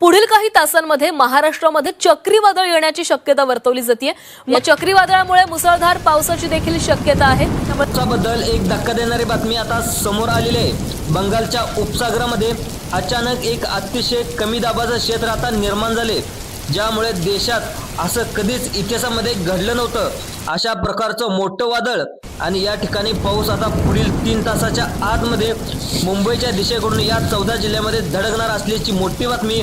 पुढील काही तासांमध्ये महाराष्ट्रामध्ये चक्रीवादळ येण्याची शक्यता वर्तवली जाते या चक्रीवादळामुळे मुसळधार पावसाची देखील शक्यता आहे. त्यामुळे बद्दल एक धक्का देणारी बातमी आता समोर आलेली आहे. बंगालच्या उपसागरामध्ये अचानक एक अतिशय कमी दाबाचं क्षेत्र आता निर्माण झाले ज्यामुळे देशात असं कधीच इतिहासामध्ये घडलं नव्हतं. अशा प्रकारचं मोठं वादळ आणि या ठिकाणी पाऊस आता पुढील तीन तासाच्या आतमध्ये मुंबईच्या दिशेकडून या चौदा जिल्ह्यामध्ये धडकणार असल्याची मोठी बातमी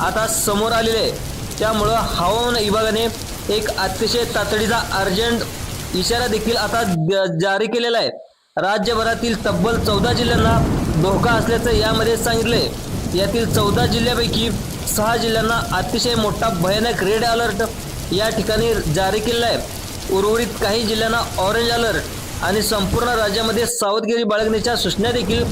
आता समोर आलेली आहे. त्यामुळं हवामान विभागाने एक अतिशय तातडीचा अर्जंट इशारा देखील आता जारी केलेला आहे. राज्यभरातील तब्बल चौदा जिल्ह्यांना धोका असल्याचं यामध्ये सांगितलंय. यातील चौदा जिल्ह्यापैकी सहा जिल्ह्यांना अतिशय मोठा भयानक रेड अलर्ट या ठिकाणी जारी केलेला आहे. उर्वरित काही जिल्ह्यांना ऑरेंज अलर्ट आणि संपूर्ण राज्यामध्ये सावधगिरी बाळगण्याच्या सूचना देखील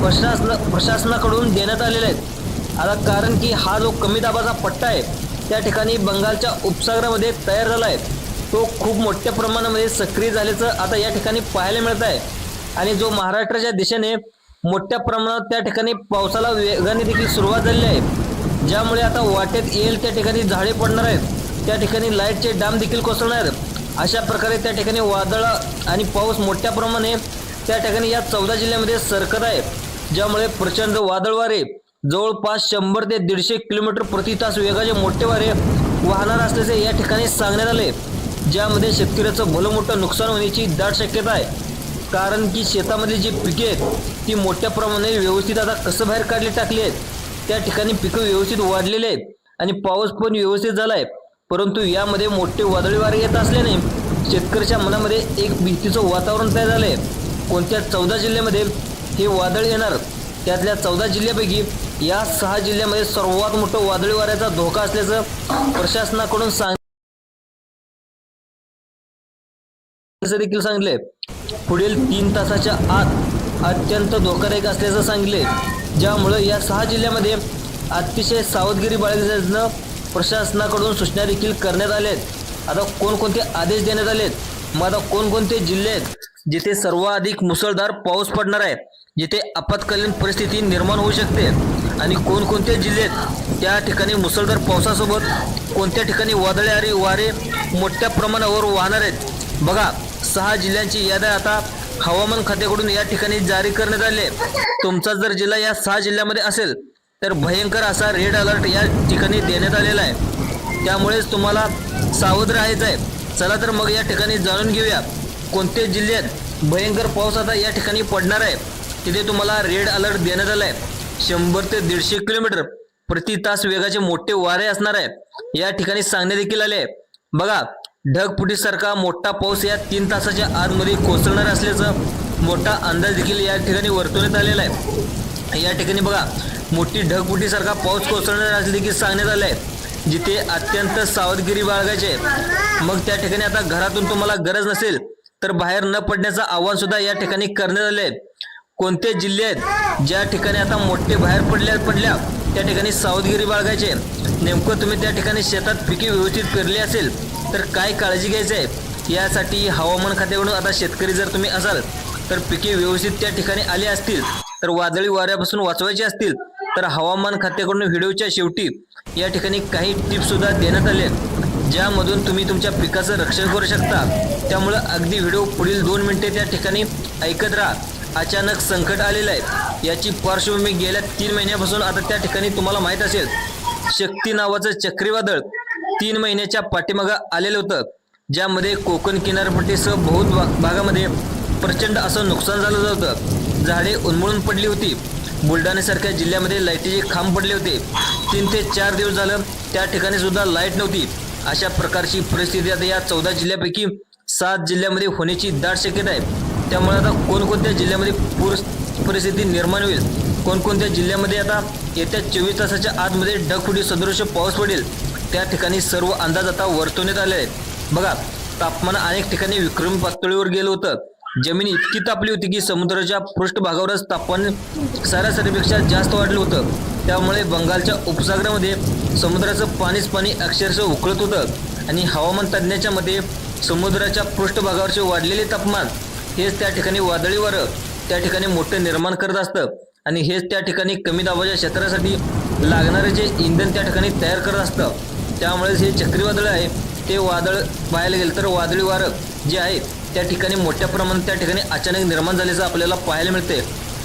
प्रशासन प्रशासनाकडून देण्यात आलेल्या आहेत. आता कारण की हा जो कमी दाबाचा पट्टा आहे त्या ठिकाणी बंगालच्या उपसागरामध्ये तयार झाला आहे. तो खूप मोठ्या प्रमाणामध्ये सक्रिय झाल्याचं आता या ठिकाणी पाहायला मिळत आहे. आणि जो महाराष्ट्राच्या दिशेने मोठ्या प्रमाणात त्या ठिकाणी पावसाला वेगाने देखील सुरुवात झालेली आहे. ज्यामुळे आता वाटेत येईल त्या ठिकाणी झाडे पडणार आहेत. त्या ठिकाणी लाईटचे डाम देखील कोसळणार आहेत. अशा प्रकारे त्या ठिकाणी वादळ आणि पाऊस मोठ्या प्रमाणे त्या ठिकाणी या चौदा जिल्ह्यामध्ये सरकत आहे. ज्यामुळे प्रचंड वादळ वारे जवळपास शंभर ते दीडशे किलोमीटर प्रति तास वेगाचे मोठे वारे वाहणार असल्याचे या ठिकाणी सांगण्यात आले. ज्यामध्ये शेतकऱ्याचं भलं मोठं नुकसान होण्याची दाट शक्यता आहे. कारण की शेतामधली जी पिके आहेत ती मोठ्या प्रमाणात व्यवस्थित आता कसं बाहेर काढली टाकली आहेत. त्या ठिकाणी पिकं व्यवस्थित वाढलेले आहेत आणि पाऊस पण व्यवस्थित झाला आहे परंतु यामध्ये मोठे वादळी वारे येत असल्याने शेतकऱ्याच्या मनामध्ये एक भीतीचं वातावरण तयार झालं आहे कोणत्या चौदा जिल्ह्यामध्ये हे वादळ येणार? त्यातल्या चौदा जिल्ह्यापैकी या सहा जिल्ह्यामध्ये सर्वात मोठं वादळी वाऱ्याचा धोका असल्याचं प्रशासनाकडून सांग देखील सांगले पुढील तीन तासाच्या आत अत्यंत धोकादायक असल्याचं सांगले ज्यामुळं या सहा जिल्ह्यामध्ये अतिशय सावधगिरी बाळगण्याचं प्रशासनाकडून सूचना देखील करण्यात आल्या आहेत. आता कोणकोणते आदेश देण्यात आले आहेत? मग आता कोणकोणते जिल्हे आहेत? जिथे सर्वाधिक मुसळधार पाऊस पडणार आहे. जिथे आपत्कालीन परिस्थिती निर्माण होऊ शकते. आणि कोणकोणते जिल्हे त्या ठिकाणी मुसळधार पावसासोबत कोणत्या ठिकाणी वादळी वारे मोठ्या प्रमाणावर वाहणार आहेत? बघा सहा जिल्ह्यांची यादी आता हवामान खात्याकडून या ठिकाणी जारी करण्यात आले तुमचा जर जिल्हा या सहा जिल्ह्यामध्ये असेल तर भयंकर असा रेड अलर्ट या ठिकाणी देण्यात आलेला आहे. त्यामुळेच तुम्हाला सावध राहायचं आहे. चला तर मग या ठिकाणी जाणून घेऊया कोणते जिल्ह्यात भयंकर पाऊस आता या ठिकाणी पडणार आहे. तिथे तुम्हाला रेड अलर्ट देण्यात आला आहे शंभर ते दीडशे किलोमीटर प्रति तास वेगाचे मोठे वारे असणार आहे. या ठिकाणी सांगण्यात देखील आले आहे. बघा ढगफुटीसारखा मोठा पाऊस या तीन तासाच्या आतमध्ये कोसळणार असल्याचं मोठा अंदाज देखील या ठिकाणी वर्तवण्यात आलेला आहे. या ठिकाणी बघा मोठी ढगफुटीसारखा पाऊस कोसळणार असले देखील सांगण्यात आलं आहे जिथे अत्यंत सावधगिरी बाळगायची आहे. मग त्या ठिकाणी आता घरातून तुम्हाला गरज नसेल तर बाहेर न पडण्याचं आव्हान सुद्धा या ठिकाणी करण्यात आले आहे कोणते जिल्हे आहेत ज्या ठिकाणी आता मोठे बाहेर पडल्या पडल्या? त्या ठिकाणी सावधगिरी बाळगायचे नेमकं तुम्ही त्या ठिकाणी शेतात पिके व्यवस्थित पेरली असेल तर काय काळजी घ्यायची आहे? यासाठी हवामान खात्याकडून आता शेतकरी जर तुम्ही असाल तर पिके व्यवस्थित त्या ठिकाणी आली असतील तर वादळी वाऱ्यापासून वाचवायचे असतील तर हवामान खात्याकडून व्हिडिओच्या शेवटी या ठिकाणी काही टिप्स सुद्धा देण्यात आले आहेत ज्यामधून तुम्ही तुमच्या पिकाचं रक्षण करू शकता. त्यामुळं अगदी व्हिडिओ पुढील दोन मिनिटे त्या ठिकाणी ऐकत राहा. अचानक संकट आलेलं आहे. याची पार्श्वभूमी गेल्या तीन महिन्यापासून आता त्या ठिकाणी तुम्हाला माहीत असेल. शक्ती नावाचं चक्रीवादळ तीन महिन्याच्या पाठीमागं आलेलं होतं. ज्यामध्ये कोकण किनारपट्टीसह बहुत भागामध्ये प्रचंड असं नुकसान झालं होतं. झाडे उन्मळून पडली होती. बुलढाण्यासारख्या जिल्ह्यामध्ये लाईटीचे खांब पडले होते. तीन ते चार दिवस झालं त्या ठिकाणी सुद्धा लाइट नव्हती. अशा प्रकारची परिस्थिती आता या चौदा जिल्ह्यापैकी सात जिल्ह्यामध्ये होण्याची दाट शक्यता आहे. त्यामुळे आता कोणकोणत्या जिल्ह्यामध्ये पूर परिस्थिती निर्माण होईल कोणकोणत्या जिल्ह्यामध्ये आता येत्या चोवीस तासाच्या आतमध्ये ढगफुटी सदृश पाऊस पडेल त्या ठिकाणी सर्व अंदाज आता वर्तवण्यात आले आहेत. बघा तापमान अनेक ठिकाणी विक्रमी पातळीवर गेलं होतं. जमीन इतकी तापली होती की समुद्राच्या पृष्ठभागावरच तापमान सरासरीपेक्षा जास्त वाढलं होतं. त्यामुळे बंगालच्या उपसागरामध्ये समुद्राचं पाणीच पाणी अक्षरशः उकळत होतं आणि हवामान तज्ज्ञाच्या मते समुद्राच्या पृष्ठभागावरचे वाढलेले तापमान हेच त्या ठिकाणी वादळी वारं त्या ठिकाणी मोठं निर्माण करत असतं. आणि हेच त्या ठिकाणी कमी दाबाच्या क्षेत्रासाठी लागणारे जे इंधन त्या ठिकाणी तयार करत असतं. त्यामुळेच हे चक्रीवादळ आहे. ते वादळ पाहायला गेलं तर वादळी वारं जे आहे त्या ठिकाणी मोठ्या प्रमाणात त्या ठिकाणी अचानक निर्माण झाल्याचं आपल्याला पाहायला मिळते.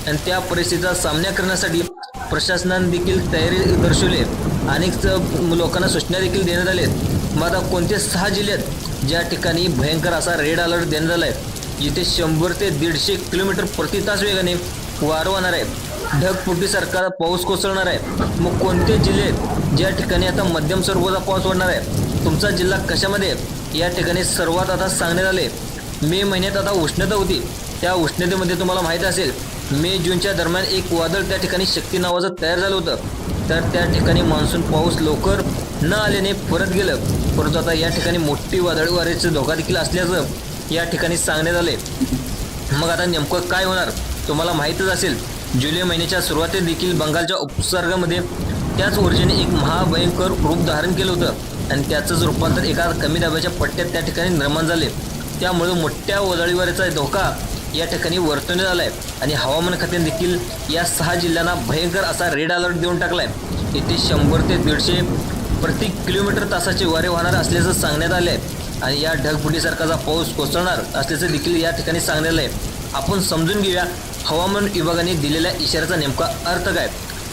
आणि त्या परिस्थितीचा सामना करण्यासाठी प्रशासनाने देखील तयारी दर्शवली अनेक लोकांना सूचना देखील देण्यात आल्या आहेत. मग आता कोणते सहा जिल्ह्यात ज्या ठिकाणी भयंकर असा रेड अलर्ट देण्यात आला आहे? जिथे शंभर ते दीडशे किलोमीटर प्रति तास वेगाने वारं आहे. ढगफुटीसारखा पाऊस कोसळणार आहे. मग कोणते जिल्हे ज्या ठिकाणी आता मध्यम स्वरूपाचा पाऊस पडणार आहे? तुमचा जिल्हा कशामध्ये? या ठिकाणी सर्वात आता सांगण्यात आले. मे महिन्यात आता उष्णता होती. त्या उष्णतेमध्ये तुम्हाला माहीत असेल मे जूनच्या दरम्यान एक वादळ त्या ठिकाणी शक्ती नावाचं तयार झालं होतं. तर त्या ठिकाणी मान्सून पाऊस लवकर न आल्याने परत गेलं. परंतु आता या ठिकाणी मोठी वादळी वाऱ्याचा धोका देखील असल्याचं या ठिकाणी सांगण्यात आले. मग आता नेमकं काय होणार? तुम्हाला माहीतच असेल जुलै महिन्याच्या सुरुवातीत देखील बंगालच्या उपसर्गामध्ये त्याच ऊर्जेने एक महाभयंकर रूप धारण केलं होतं. आणि त्याचंच रूपांतर एका कमी दाब्याच्या पट्ट्यात त्या ठिकाणी निर्माण झाले. त्यामुळे मोठ्या वादळीवाऱ्याचा धोका या ठिकाणी वर्तवण्यात आहे आणि हवामान खात्याने देखील या सहा जिल्ह्यांना भयंकर असा रेड अलर्ट देऊन टाकला आहे इथे शंभर ते दीडशे प्रति किलोमीटर तासाचे वारे वाहणार असल्याचं सांगण्यात आले आहे आणि या ढगफुटीसारखाचा पाऊस कोसळणार असल्याचं देखील या ठिकाणी सांगण्यात आहे आपण समजून घेऊया हवामान विभागाने दिलेल्या इशाऱ्याचा नेमका अर्थ काय?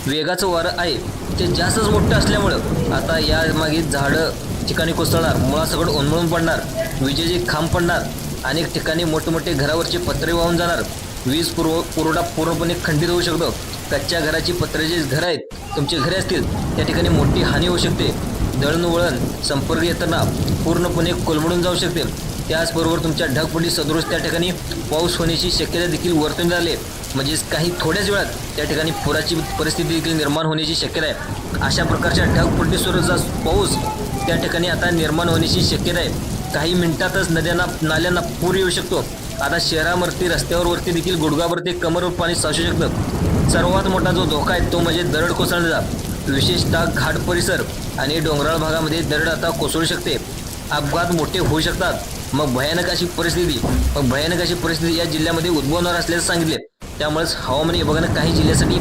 वेगाचं वारं आहे. ते जास्तच मोठं असल्यामुळं आता या मागे झाडं ठिकाणी कोसळणार मुळासकट उन्मळून पडणार विजेचे खांब पडणार अनेक ठिकाणी मोठमोठे घरावरचे पत्रे वाहून जाणार. वीज पुरव पुरवठा पूर्णपणे खंडित होऊ शकतो. कच्च्या घराची पत्रे जे घर आहेत तुमचे घरे असतील त्या ठिकाणी मोठी हानी होऊ शकते. दळणवळण संपर्क येताना पूर्णपणे कोलमडून जाऊ शकते त्याचबरोबर तुमच्या ढगफुटी सदृश त्या ठिकाणी पाऊस होण्याची शक्यता देखील वर्तवण्यात आली म्हणजेच काही थोड्याच वेळात त्या ठिकाणी पुराची परिस्थिती देखील निर्माण होण्याची शक्यता आहे. अशा प्रकारच्या ढगफुटी स्वरूपाचा पाऊस त्या ठिकाणी आता निर्माण होण्याची शक्यता आहे. काही मिनिटातच नद्यांना नाल्यांना पूर येऊ शकतो. आता शहरावरती रस्त्यावरती देखील गुडगावरती कमरवर पाणी साचू शकतं. सर्वात मोठा जो धोका आहे तो म्हणजे दरड कोसळण्याचा. विशेषतः घाट परिसर आणि डोंगराळ भागामध्ये दरड आता कोसळू शकते. अपघात मोठे होऊ शकतात. मग भयानक अशी परिस्थिती मग भयानक अशी परिस्थिती या जिल्ह्यामध्ये उद्भवणार असल्याचं सांगितले. त्यामुळेच हवामान विभागानं काही जिल्ह्यासाठी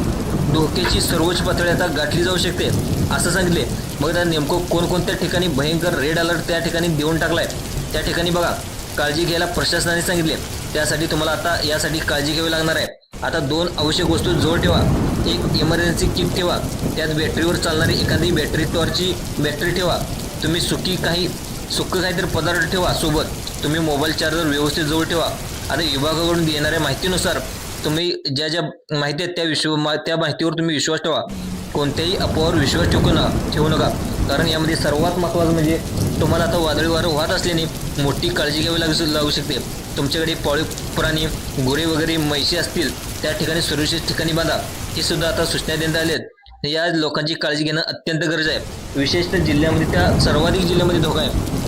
धोक्याची सर्वोच्च पातळी आता गाठली जाऊ शकते असं सांगितले. मग आता नेमकं कोणकोणत्या ठिकाणी भयंकर रेड अलर्ट त्या ठिकाणी देऊन टाकलाय? त्या ठिकाणी बघा काळजी घ्यायला प्रशासनाने सांगितले. त्यासाठी तुम्हाला आता यासाठी काळजी घ्यावी लागणार आहे. आता दोन आवश्यक वस्तू जवळ ठेवा. एक इमर्जन्सी किट ठेवा. त्यात बॅटरीवर चालणारी एखादी बॅटरी टॉर्चची बॅटरी ठेवा. तुम्ही सुकी काही सुकं काहीतरी पदार्थ ठेवा सोबत. तुम्ही मोबाईल चार्जर व्यवस्थित जवळ ठेवा. आता विभागाकडून देणाऱ्या माहितीनुसार तुम्ही ज्या ज्या माहिती आहेत त्या विश्व मा- त्या माहितीवर तुम्ही विश्वास ठेवा. कोणत्याही अफवावर विश्वास ठेवू नका ठेवू नका. कारण यामध्ये सर्वात महत्त्वाचं म्हणजे तुम्हाला आता वादळी वारं वाहत असल्याने मोठी काळजी घ्यावी लागू लागू शकते. तुमच्याकडे पाळीव प्राणी गोरे वगैरे म्हैशी असतील त्या ठिकाणी सुरक्षित ठिकाणी बांधा. हे सुद्धा आता सूचना देण्यात आल्या आहेत. या लोकांची काळजी घेणं अत्यंत गरज आहे. विशेषतः जिल्ह्यामध्ये त्या सर्वाधिक जिल्ह्यामध्ये धोका आहे.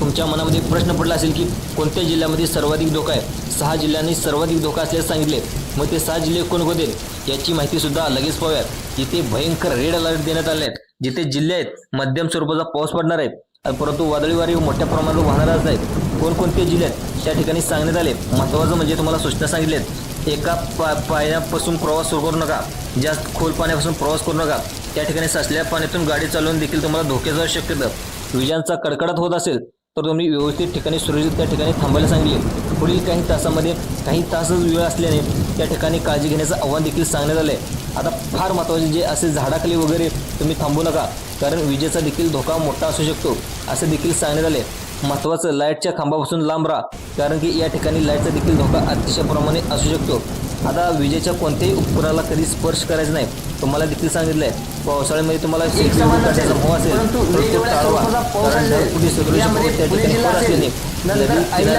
तुमच्या मनामध्ये प्रश्न पडला असेल की कोणत्या जिल्ह्यामध्ये सर्वाधिक धोका आहे? सहा जिल्ह्यांनी सर्वाधिक धोका असल्याचं सांगितले. मग ते सहा जिल्हे कोणकोणते याची माहिती सुद्धा लगेच पाहूयात. इथे भयंकर रेड अलर्ट देण्यात आले आहेत. जिथे जिल्हे आहेत मध्यम स्वरूपाचा पाऊस पडणार आहे परंतु वादळी वारी मोठ्या प्रमाणावर वाहणार आहेत कोणकोणते जिल्हे आहेत त्या ठिकाणी सांगण्यात आले. महत्त्वाचं म्हणजे तुम्हाला सूचना सांगितल्यात एका पा पायापासून प्रवास सुरू करू नका. जास्त खोल पाण्यापासून प्रवास करू नका. त्या ठिकाणी साचलेल्या पाण्यातून गाडी चालवून देखील तुम्हाला धोक्याचा शक्यता विजांचा कडकडत होत असेल तर तुम्ही व्यवस्थित ठिकाणी सुरक्षित त्या ठिकाणी थांबायला सांगितले. पुढील काही तासामध्ये काही तासच वेळ असल्याने त्या ठिकाणी काळजी घेण्याचं आव्हान देखील सांगण्यात आलं आहे आता फार महत्त्वाचे जे असे झाडाखाली वगैरे तुम्ही थांबू नका. कारण विजेचा देखील धोका मोठा असू शकतो. असे देखील सांगण्यात आले. महत्त्वाचं लाईटच्या खांबापासून लांब राहा. कारण की या ठिकाणी लाईटचा देखील धोका अतिशय प्रमाणे असू शकतो. आता विजेच्या कोणत्याही उपकरणाला कधी स्पर्श करायचा नाही. तुम्हाला देखील सांगितलंय. पावसाळ्यामध्ये तुम्हाला असेल, मोह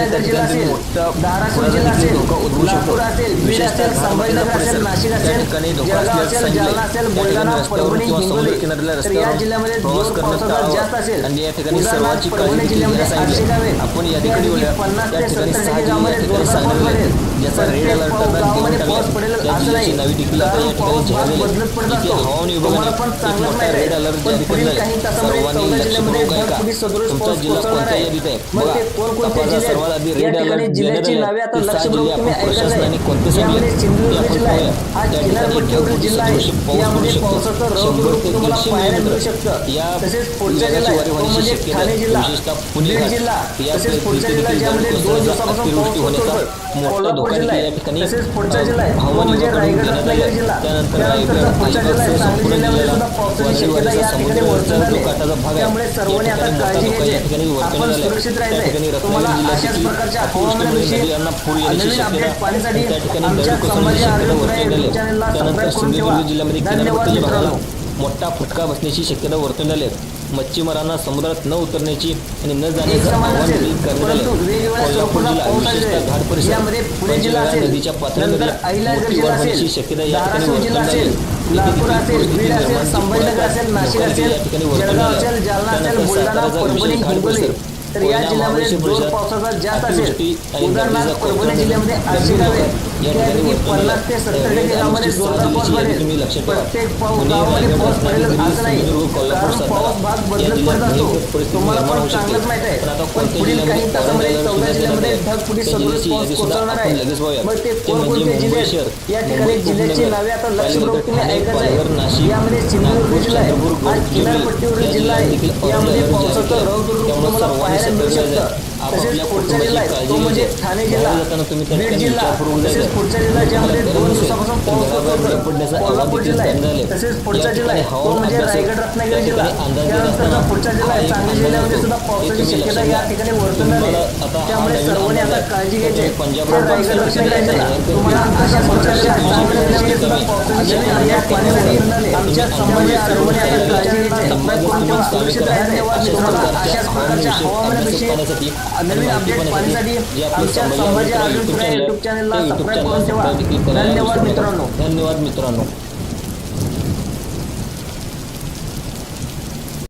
त्या ठिकाणी मोठा धोका उद्भवू शकतो. बीड असेल, संभाजीनगर असेल, नाशिक असेल, जळगाव असेल, जालना असेल, बुलढाणा, परभणी, हिंगोली. तर या जिल्ह्यामध्ये जोर पावसाचा जास्त असेल. उदाहरणार्थ परभणी जिल्ह्यामध्ये आठशे गावे. पन्नास ते सत्तर टक्के गावामध्ये जोरदार पाऊस पडेल. प्रत्येक गावामध्ये पाऊस पडेल असं नाही कारण पाऊस भाग बदलत पडत असतो तुम्हाला पण आहे अलर्ट पण पुढील काही तासामध्ये चौदा जिल्ह्यामध्ये सदृश तुमचा पाऊस कोणत्या आहे मग ते कोणकोणते जिल्हे आहेत? या ठिकाणी जिल्ह्याची नावे आता झाले. लक्ष ते सहा जिल्हे तुम्ही कोणते आहे यामध्ये सिंधुदुर्ग जिल्हा आहे. हा किनारपट्टीवरील ढगफुटी जिल्हा आहे पाऊस यामध्ये. पावसाचं ते तुम्हाला पाहायला मिळू शकतं या तसेच पुढचा जिल्हा आहे तो म्हणजे ठाणे. जिल्हा बीड जिल्हा तसेच पुढचा जिल्हा ज्यामध्ये दोन दिवसापासून पाऊस मोठा कोल्हापूर धोका जिल्हा आहे तसेच पुढचा जिल्हा आहे तो म्हणजे रायगड रत्नागिरी जिल्हा त्यानंतर त्यानंतरचा पुढचा जिल्हा आहे सांगली संपूर्ण जिल्ह्यामध्ये जिल्ह्याला सुद्धा पावसाची शक्यता या ठिकाणी वर्तवण्यात आली आहे. त्यामुळे सर्वांनी आता काळजी घ्यायची. आपण सुरक्षित राहायचंय. तुम्हाला अशाच प्रकारच्या हवामानाविषयी नवीन अपडेट पाहण्यासाठी आमच्या संभाजी आरोग्य चॅनलला सबस्क्राईब करून ठेवा. धन्यवाद मित्रांनो. मोठा फटका बसण्याची शक्यता वर्तवण्यात आली आहे. मच्छीमारांना समुद्रात न उतरण्याची आणि न जाण्याचं आवाहन देखील करण्यात आले कोल्हापूर जिल्हा विशेषतः घाट परिसर नदीच्या पात्रामध्ये मोठी वाढ होण्याची शक्यता या ठिकाणी वर्तवण्यात आली. तर या जिल्ह्यामध्ये जोर पावसाचा जास्त असेल उदाहरणार्थ परभणी जिल्ह्यामध्ये आठशे गावे पन्नास ते सत्तर टक्के गावामध्ये जोरदार पाऊस पडेल. प्रत्येक पाऊस गावामध्ये असं नाही कारण पाऊस भाग बदलत पडत असतो तुम्हाला पण. चांगलंच माहीत आहे पण पुढील काही तासामध्ये चौदा जिल्ह्यामध्ये सदृश पाऊस कोसळणार आहे. मग ते म्हणजे कोणकोणते जिल्हे या ठिकाणी जिल्ह्याची नावे आता लक्ष त्यानंतर तुम्ही पालघर, आहे यामध्ये सिंधुदुर्ग नागपूर, जिल्हा आहे हा किनारपट्टीवरील जिल्हा आहे यामध्ये पावसाचं. रौद्र रूप त्यामुळे तुम्हाला सर्वांनी पाहायला मिळू सतर्क शकतं राहायचं. तसेच आपापल्या पुढचा जिल्हा आहे कुटुंबाची तो म्हणजे ठाणे. जिल्हा बीड जिल्हा तसेच. पुढचा जिल्हा ज्यामध्ये दोन दिवसापासून पाऊस होत कोल्हापूर जिल्हा. आहे. तसेच पुढचा जिल्हा आहे. तो हवामान म्हणजे रायगड रत्नागिरी जिल्हा. त्यानंतरचा पुढचा जिल्हा आहे. सांगली जिल्ह्यामध्ये. सुद्धा पावसाची शक्यता या. ठिकाणी तुम्हाला आली त्यामुळे सर्वांनी आता आहे. काळजी घ्यायची रोड रायगड रत्नागिरी जिल्हा तुम्हाला अशा प्रकारच्या सांगली जिल्ह्यामध्ये सुद्धा पावसाची शक्यता या ठिकाणी आमच्या संभाजी सर्वांनी आता काळजी घ्यायची ठेवा सुरक्षित राहायचं तुम्हाला अशाच प्रकारच्या हवामानाविषयी नवीन अपडेट पाहण्यासाठी आमच्या आरोग्य युट्यूब चॅनलला सबस्क्राईब धन्यवाद मित्रांनो. धन्यवाद मित्रांनो.